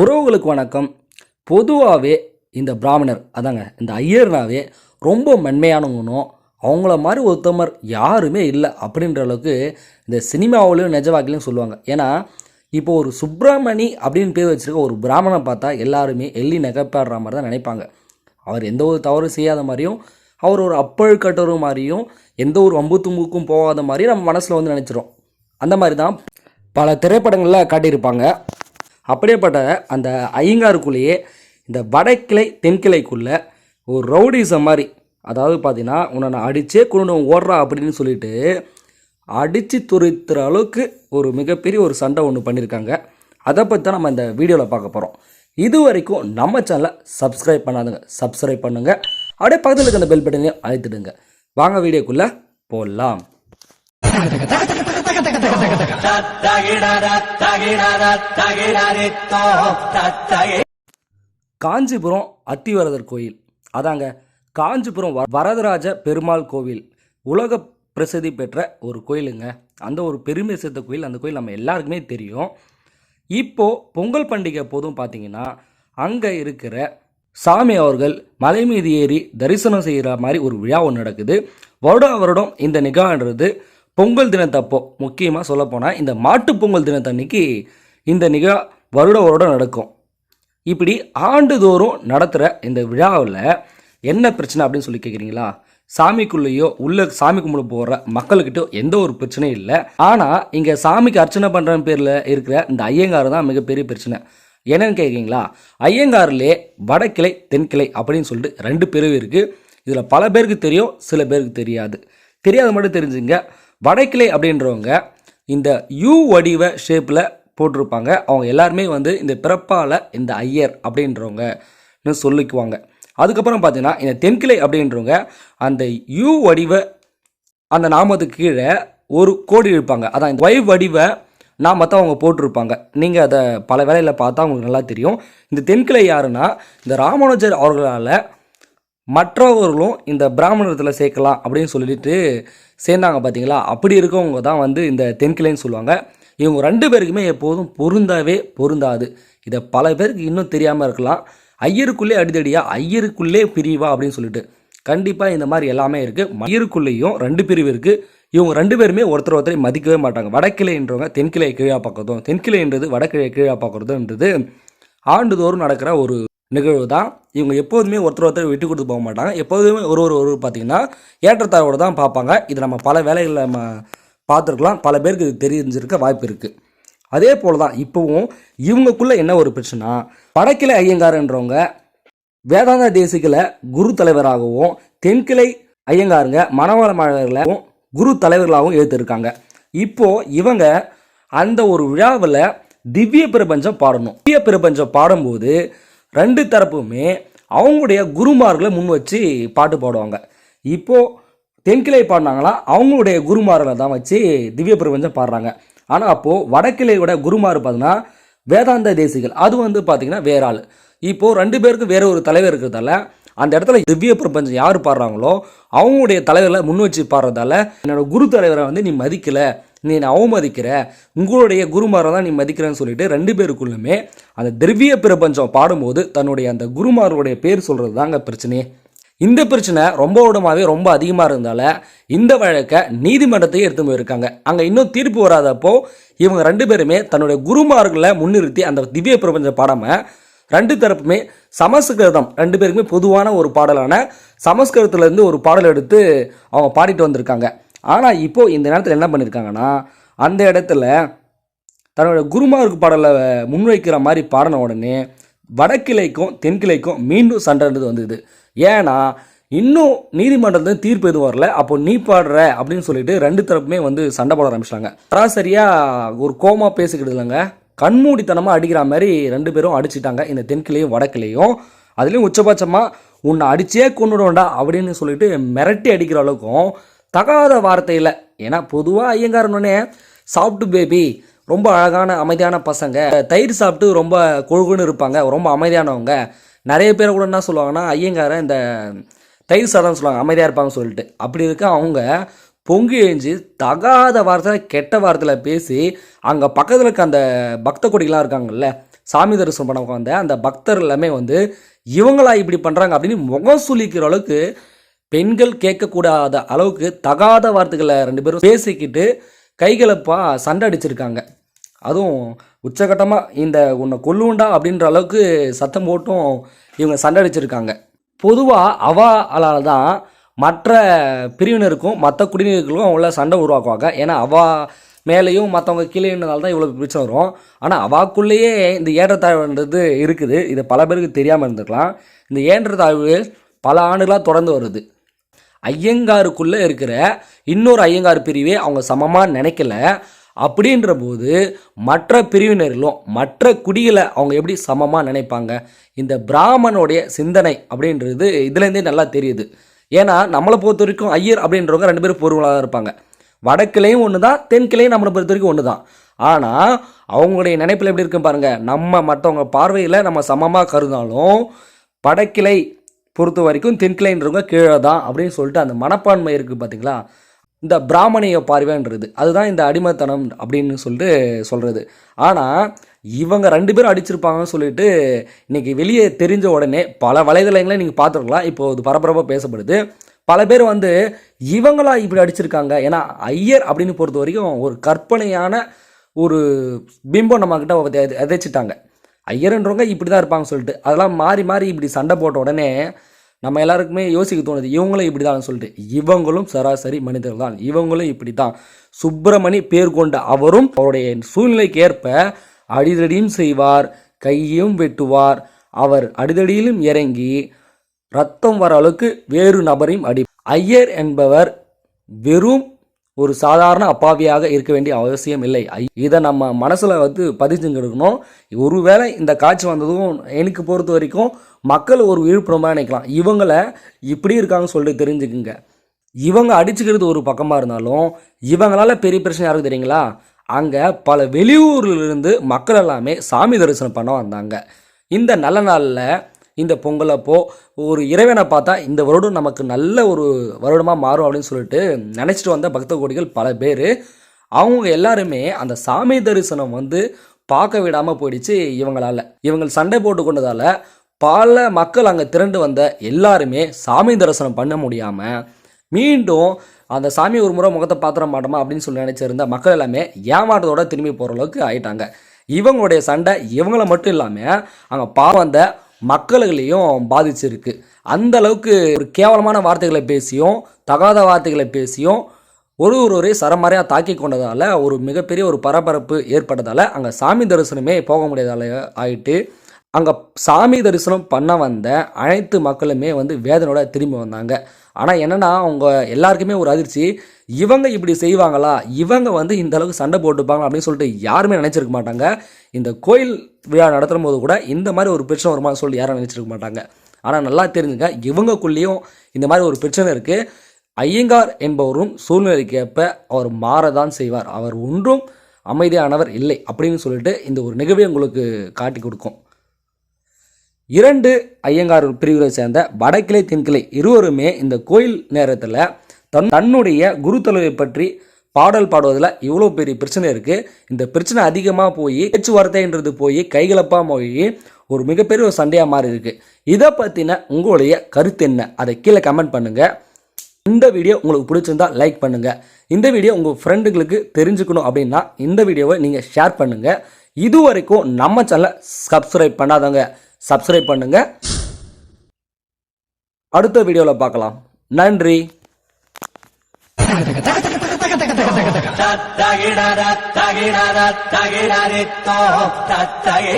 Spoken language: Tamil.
உறவுகளுக்கு வணக்கம். பொதுவாகவே இந்த பிராமணர் அதாங்க இந்த ஐயர்னாவே ரொம்ப மென்மையானவங்கனும் அவங்கள மாதிரி ஒருத்தமர் யாருமே இல்லை அப்படின்ற அளவுக்கு இந்த சினிமாவிலையும் நிஜ வாக்கிலையும் சொல்லுவாங்க. ஏன்னா இப்போ ஒரு சுப்பிரமணி அப்படின்னு பேர் வச்சுருக்க ஒரு பிராமணனை பார்த்தா எல்லாருமே எள்ளி நகைப்பாடுற மாதிரி தான் நினைப்பாங்க. அவர் எந்த ஒரு தவறும் செய்யாத மாதிரியும் அவர் ஒரு அப்பழுக்கட்டுற மாதிரியும் எந்த ஒரு வம்பு தும்புக்கும் போகாத மாதிரியும் நம்ம மனசில் வந்து நினச்சிரும். அந்த மாதிரி தான் பல திரைப்படங்களில் காட்டியிருப்பாங்க. அப்படியேப்பட்ட அந்த ஐயங்காருக்குள்ளேயே இந்த வடக்கிளை தென்கிளைக்குள்ளே ஒரு ரவுடிசம் மாதிரி அதாவது பார்த்தீங்கன்னா உன்னை நான் அடித்தே கொண்டு ஓடுறா அப்படின்னு சொல்லிட்டு அடித்து துரைத்துற அளவுக்கு ஒரு மிகப்பெரிய ஒரு சண்டை ஒன்று பண்ணியிருக்காங்க அதை பற்றி தான் நம்ம இந்த வீடியோவில் பார்க்க போகிறோம் இது வரைக்கும் நம்ம சேனலை சப்ஸ்கிரைப் பண்ணாதுங்க சப்ஸ்கிரைப் பண்ணுங்கள் அப்படியே பக்கத்தில் இருக்க அந்த பெல் பட்டனையும் அழைத்துடுங்க. வாங்க வீடியோக்குள்ளே போடலாம் காஞ்சிபுரம் அத்திவரதர் கோயில். அதாங்க காஞ்சிபுரம் வ- வரதராஜ பெருமாள் கோவில். உலக பிரசித்தி பெற்ற ஒரு கோயிலுங்க. அந்த ஒரு பெருமை சேர்த்த கோயில் அந்த கோயில் நம்ம எல்லாருக்குமே தெரியும். இப்போ பொங்கல் பண்டிகை போதும் பார்த்தீங்கன்னா அங்கே இருக்கிற சாமி அவர்கள் மலை மீது ஏறி தரிசனம் செய்கிற மாதிரி ஒரு விழா ஒன்று நடக்குது. வருடம் வருடம் இந்த நிகழ்ன்றது பொங்கல் தினத்தப்போ முக்கியமாக சொல்லப்போனால் இந்த மாட்டு பொங்கல் தினத்தன்னைக்கு இந்த நிகழ் வருட வருடம் நடக்கும். இப்படி ஆண்டுதோறும் நடத்துகிற இந்த விழாவில் என்ன பிரச்சனை அப்படின்னு சொல்லி கேட்குறீங்களா சாமிக்குள்ளேயோ உள்ள சாமி கும்பிட போகிற மக்கள்கிட்ட எந்த ஒரு பிரச்சனையும் இல்லை. ஆனால் இங்கே சாமிக்கு அர்ச்சனை பண்ணுற பேரில் இருக்கிற இந்த ஐயங்கார் தான் மிகப்பெரிய பிரச்சனை. என்னன்னு கேட்குறீங்களா ஐயங்காரிலே வடக்கிளை தென்கிளை அப்படின்னு சொல்லிட்டு ரெண்டு பிரிவு இருக்குது இதில் பல பேருக்கு தெரியும் சில பேருக்கு தெரியாது. தெரியாத மட்டும் தெரிஞ்சுங்க. வடக்கிளை அப்படின்றவங்க இந்த யூ வடிவ ஷேப்பில் போட்டிருப்பாங்க. அவங்க எல்லாருமே வந்து இந்த பிறப்பால் இந்த ஐயர் அப்படின்றவங்கன்னு சொல்லிக்குவாங்க. அதுக்கப்புறம் பார்த்தீங்கன்னா இந்த தென்கிளை அப்படின்றவங்க அந்த யூ வடிவ அந்த நாமத்துக்கு கீழே ஒரு கோடி இருப்பாங்க அதான் வை ஒய் வடிவ நாமத்தை அவங்க போட்டிருப்பாங்க. நீங்கள் அதை பல வேலையில் பார்த்தா உங்களுக்கு நல்லா தெரியும். இந்த தென்கிளை யாருன்னா இந்த ராமானுஜர் அவர்களால் மற்றவர்களும் இந்த பிராமணத்தில் சேர்க்கலாம் அப்படின்னு சொல்லிட்டு சேர்ந்தாங்க பார்த்தீங்களா அப்படி இருக்கவங்க தான் வந்து இந்த தென்கிளைன்னு சொல்லுவாங்க. இவங்க ரெண்டு பேருக்குமே எப்போதும் பொருந்தாவே பொருந்தாது. இதை பல பேருக்கு இன்னும் தெரியாமல் இருக்கலாம். ஐயருக்குள்ளே அடிதடியாக ஐயருக்குள்ளே பிரிவா அப்படின்னு சொல்லிட்டு. கண்டிப்பாக இந்த மாதிரி எல்லாமே இருக்குது ஐயருக்குள்ளேயும் ரெண்டு பிரிவு இருக்குது இவங்க ரெண்டு பேருமே ஒருத்தர் ஒருத்தரை மதிக்கவே மாட்டாங்க. வடக்கிளைன்றவங்க தென்கிளை கீழாக பார்க்கறதும் தென்கிளைன்றது வடக்கிழை கீழாக பார்க்கறதுன்றது ஆண்டுதோறும் நடக்கிற ஒரு நிகழ்வு தான். இவங்க எப்போதுமே ஒருத்தர் ஒருத்தர் விட்டு கொடுத்து போக மாட்டாங்க. எப்போதுமே ஒரு ஒரு ஒரு பார்த்தீங்கன்னா ஏற்றத்தாழ்வோடு தான் பார்ப்பாங்க. இது நம்ம பல வேலைகளில் நம்ம பார்த்துருக்கலாம். பல பேருக்கு இது தெரிஞ்சிருக்க வாய்ப்பு இருக்குது அதே போல் தான் இப்போவும் இவங்களுக்குள்ளே என்ன ஒரு பிரச்சனை வடக்கிளை ஐயங்காருன்றவங்க வேதாந்த தேசிகளை குரு தலைவராகவும் தென்கிளை ஐயங்காருங்க மணவாள மாணவர்களாகவும் குரு தலைவர்களாகவும் ஏற்றிருக்காங்க இப்போது இவங்க அந்த ஒரு விழாவில் திவ்ய பிரபஞ்சம் பாடணும். திவ்ய பிரபஞ்சம் பாடும்போது ரெண்டு தரப்புமே அவங்களுடைய குருமார்களை முன் வச்சு பாட்டு பாடுவாங்க. இப்போது தென்கிளை பாடினாங்கன்னா அவங்களுடைய குருமார்களை தான் வச்சு திவ்ய பிரபஞ்சம் பாடுறாங்க. ஆனால் அப்போது வடக்கிளையோட குருமார் பார்த்தீங்கன்னா வேதாந்த தேசிகள். அது வந்து பார்த்திங்கன்னா வேற ஆள். ரெண்டு பேருக்கு வேற ஒரு தலைவர் இருக்கிறதால அந்த இடத்துல திவ்ய பிரபஞ்சம் யார் பாடுறாங்களோ அவங்களுடைய தலைவரில் முன் வச்சு பாடுறதால என்னோட குரு தலைவரை வந்து நீ மதிக்கலை நீ அவமதிக்கிற உங்களுடைய குருமாரை தான் நீ மதிக்கிறேன்னு சொல்லிட்டு ரெண்டு பேருக்குள்ளுமே அந்த திவ்ய பிரபஞ்சம் பாடும்போது தன்னுடைய அந்த குருமாரோடைய பேர் சொல்கிறது தாங்க பிரச்சனையே. இந்த பிரச்சனை ரொம்ப விடமாவே ரொம்ப அதிகமாக இருந்தால இந்த வழக்கை நீதிமன்றத்தையே எடுத்து போயிருக்காங்க. அங்கே இன்னும் தீர்ப்பு வராதப்போ இவங்க ரெண்டு பேருமே தன்னுடைய குருமார்களை முன்னிறுத்தி அந்த திவ்ய பிரபஞ்சம் பாடாமல் ரெண்டு தரப்புமே சமஸ்கிருதம் ரெண்டு பேருக்குமே பொதுவான ஒரு பாடலான சமஸ்கிருதத்துலேருந்து ஒரு பாடல் எடுத்து அவங்க பாடிட்டு வந்திருக்காங்க. ஆனால் இப்போது இந்த நேரத்தில் என்ன பண்ணியிருக்காங்கன்னா அந்த இடத்துல தன்னோட குருமாருக்கு பாடலை முன்வைக்கிற மாதிரி பாடின உடனே வடக்கிளைக்கும் தென்கிளைக்கும் மீண்டும் சண்டைன்றது வந்தது. ஏன்னா இன்னும் நீதிமன்றத்தில் தீர்ப்பு எதுவும் வரல. அப்போ நீ பாடுற அப்படின்னு சொல்லிட்டு ரெண்டு தரப்புமே வந்து சண்டை போட ஆரம்பிச்சிட்டாங்க. சராசரியாக ஒரு கோமா பேசிக்கிட்டு இல்லைங்க கண்மூடித்தனமாக அடிக்கிற மாதிரி ரெண்டு பேரும் அடிச்சிட்டாங்க. இந்த தென்கிளையும் வடக்கிளையும் அதுலேயும் உச்சபட்சமாக உன்னை அடிச்சே கொண்டுடும்டா அப்படின்னு சொல்லிட்டு மிரட்டி அடிக்கிற அளவுக்கும் தகாத வார்த்தையில். ஏன்னா பொதுவாக ஐயங்காரனே சாப்பிட்டு பேபி ரொம்ப அழகான அமைதியான பசங்க. தயிர் சாப்பிட்டு ரொம்ப கொழுகுன்னு இருப்பாங்க. ரொம்ப அமைதியானவங்க. நிறைய பேர் கூட என்ன சொல்லுவாங்கன்னா ஐயங்கார இந்த தயிர் சாதம்னு சொல்லுவாங்க. அமைதியாக இருப்பாங்கன்னு சொல்லிட்டு. அப்படி இருக்க அவங்க பொங்கி எழுஞ்சி தகாத வார்த்தை கெட்ட வார்த்தையில் பேசி அங்கே பக்கத்தில் இருக்க அந்த பக்த கொடிகளாம் இருக்காங்கல்ல சாமி தரிசனம் பண்ண உட்காந்த அந்த பக்தர் எல்லாமே வந்து இவங்களா இப்படி பண்ணுறாங்க அப்படின்னு முகம் சுழிக்கிற அளவுக்கு பெண்கள் கேட்கக்கூடாத அளவுக்கு தகாத வார்த்தைகளை ரெண்டு பேரும் பேசிக்கிட்டு கைகலப்பா சண்டை அடிச்சிருக்காங்க. அதுவும் உச்சகட்டமாக இந்த உன்னை கொல்லுண்டா அப்படின்ற அளவுக்கு சத்தம் போட்டும் இவங்க சண்டை அடிச்சிருக்காங்க. பொதுவாக அவாளால் தான் மற்ற பிரிவினருக்கும் மற்ற குடிநீருக்கும் அவங்கள சண்டை உருவாக்குவாங்க. ஏன்னா அவா மேலேயும் மற்றவங்க கீழே இருந்ததால் தான் இவ்வளோ பிரச்சனை வரும். ஆனால் அவாக்குள்ளேயே இந்த ஏற்றத்தாழ்வுன்றது இருக்குது. இது பல பேருக்கு தெரியாமல் இருந்துக்கலாம் இந்த ஏற்றத்தாழ்வு பல ஆண்டுகளாக தொடர்ந்து வருது. ஐயங்காருக்குள்ளே இருக்கிற இன்னொரு ஐயங்கார் பிரிவே அவங்க சமமாக நினைக்கல. அப்படின்ற போது மற்ற பிரிவினர்களும் மற்ற குடிகளை அவங்க எப்படி சமமாக நினைப்பாங்க? இந்த பிராமணனுடைய சிந்தனை அப்படின்றது இதுலேருந்தே நல்லா தெரியுது. ஏன்னா நம்மளை பொறுத்த வரைக்கும் ஐயர் அப்படின்றவங்க ரெண்டு பேரும் பொருளாக இருப்பாங்க. வடக்கிலையும் ஒன்று தான் தென்கிளையும் நம்மளை பொறுத்த வரைக்கும் ஒன்று தான் ஆனால் அவங்களுடைய நினைப்பில் எப்படி இருக்கு பாருங்கள் நம்ம மற்றவங்க பார்வையில் நம்ம சமமாக கருதாலும் வடக்கிளை பொறுத்த வரைக்கும் தென்கிளைன்றவங்க கீழே தான் அப்படின்னு சொல்லிட்டு அந்த மனப்பான்மை இருக்குது பார்த்தீங்களா இந்த பிராமணிய பார்வைன்றது. அதுதான் இந்த அடிமைத்தனம் அப்படின்னு சொல்லிட்டு சொல்கிறது ஆனால் இவங்க ரெண்டு பேரும் அடிச்சிருப்பாங்கன்னு சொல்லிட்டு இன்னைக்கு வெளியே தெரிஞ்ச உடனே பல வலைதளங்களை நீங்கள் பார்த்துருக்கலாம். இப்போ இது பரபரப்பாக பேசப்படுது. பல பேர் வந்து இவங்களா இப்படி அடிச்சிருக்காங்க? ஏன்னா ஐயர் அப்படின்னு பொறுத்த வரைக்கும் ஒரு கற்பனையான ஒரு பிம்பம் நம்மக்கிட்ட விதைச்சிட்டாங்க ஐயர்ன்றவங்க இப்படி தான் இருப்பாங்க சொல்லிட்டு அதெல்லாம் மாறி மாறி இப்படி சண்டை போட்ட உடனே நம்ம எல்லாருக்குமே யோசிக்க தோணுது இவங்களும் இப்படி தான் சொல்லிட்டு. இவங்களும் சராசரி மனிதர்கள் தான் இவங்களும் இப்படி தான் சுப்பிரமணி பேர் கொண்ட அவரும் அவருடைய சூழ்நிலைக்கு ஏற்ப அடிதடியும் செய்வார் கையும் வெட்டுவார். அவர் அடிதடியிலும் இறங்கி ரத்தம் வர அளவுக்கு வேறு நபரையும் அடி ஐயர் என்பவர் வெறும் ஒரு சாதாரண அப்பாவியாக இருக்க வேண்டிய அவசியம் இல்லை. இதை நம்ம மனசில் வந்து பதிச்சுங்கிடணும் ஒருவேளை இந்த காட்சி வந்ததும் எனக்கு பொறுத்த வரைக்கும் மக்கள் ஒரு விழுப்புரமாக நினைக்கலாம். இவங்களை இப்படி இருக்காங்கன்னு சொல்லிட்டு தெரிஞ்சுக்குங்க. இவங்க அடிச்சுக்கிறது ஒரு பக்கமாக இருந்தாலும் இவங்களால பெரிய பிரச்சனை யாருக்கு தெரியுங்களா? அங்கே பல வெளியூர்லேருந்து மக்கள் எல்லாமே சாமி தரிசனம் பண்ண வந்தாங்க. இந்த நல்ல நாளில் இந்த பொங்கல் அப்போது ஒரு இறைவனை பார்த்தா இந்த வருடம் நமக்கு நல்ல ஒரு வருடமாக மாறும் அப்படின்னு சொல்லிட்டு நினச்சிட்டு வந்த பக்த கோடிகள் பல பேர். அவங்க எல்லாருமே அந்த சாமி தரிசனம் வந்து பார்க்க விடாமல் போயிடுச்சு இவங்களால். இவங்க சண்டை போட்டு கொண்டதால் பல மக்கள் அங்கே திரண்டு வந்த எல்லாருமே சாமி தரிசனம் பண்ண முடியாமல் மீண்டும் அந்த சாமி ஒரு முறை முகத்தை பாத்திர மாட்டோமா அப்படின்னு சொல்லி நினச்சிருந்த மக்கள் எல்லாமே ஏமாற்றத்தோட திரும்பி போகிற அளவுக்கு ஆயிட்டாங்க. இவங்களுடைய சண்டை இவங்கள மட்டும் இல்லாமல் அங்கே பா மக்கள்களையும் பாதிச்சிருக்கு. அந்த அளவுக்கு ஒரு கேவலமான வார்த்தைகளை பேசியும் தகாத வார்த்தைகளை பேசியும் ஒரு ஒருவரை சரமாரியாக தாக்கி கொண்டதால் ஒரு மிகப்பெரிய ஒரு பரபரப்பு ஏற்பட்டதால் அங்கே சாமி தரிசனமே போக முடியாதால ஆயிட்டு அங்கே சாமி தரிசனம் பண்ண வந்த அனைத்து மக்களுமே வந்து வேதனோட திரும்பி வந்தாங்க. ஆனால் என்னென்னா அவங்க எல்லாருக்குமே ஒரு அதிர்ச்சி. இவங்க இப்படி செய்வாங்களா? இவங்க வந்து இந்த அளவுக்கு சண்டை போட்டுப்பாங்க அப்படின்னு சொல்லிட்டு யாருமே நினச்சிருக்க மாட்டாங்க. இந்த கோயில் விழா நடத்தும் போது கூட இந்த மாதிரி ஒரு பிரச்சனை வருமான்னு சொல்லி யாரும் நினச்சிருக்க மாட்டாங்க. ஆனால் நல்லா தெரிஞ்சுங்க இவங்கக்குள்ளேயும் இந்த மாதிரி ஒரு பிரச்சனை இருக்குது ஐயங்கார் என்பவரும் சூழ்நிலைக்கு ஏற்ப அவர் மாறதான் செய்வார். அவர் ஒன்றும் அமைதியானவர் இல்லை அப்படின்னு சொல்லிட்டு இந்த ஒரு நிகழ்வை உங்களுக்கு காட்டி கொடுக்கும். இரண்டு ஐயங்கார் பிரிவுகளை சேர்ந்த வடக்கிளை தென்கிளை இருவருமே இந்த கோயில் நேரத்தில் தன் தன்னுடைய குருத்தலைவை பற்றி பாடல் பாடுவதில் இவ்வளோ பெரிய பிரச்சனை இருக்குது இந்த பிரச்சனை அதிகமாக போய் பேச்சுவார்த்தைன்றது போய் கைகலப்பாக போய் ஒரு மிகப்பெரிய ஒரு சண்டையாக மாறி இருக்குது இதை பற்றின உங்களுடைய கருத்து என்ன? அதை கீழே கமெண்ட் பண்ணுங்கள் இந்த வீடியோ உங்களுக்கு பிடிச்சிருந்தா லைக் பண்ணுங்கள் இந்த வீடியோ உங்கள் ஃப்ரெண்டுகளுக்கு தெரிஞ்சுக்கணும் அப்படின்னா இந்த வீடியோவை நீங்கள் ஷேர் பண்ணுங்கள் இது வரைக்கும் நம்ம சேனலை சப்ஸ்கிரைப் பண்ணாதவங்க சப்ஸ்கிரைப் பண்ணுங்க அடுத்த வீடியோவில் பார்க்கலாம் நன்றி தகிடா தகிடா தகிடா தத்தகி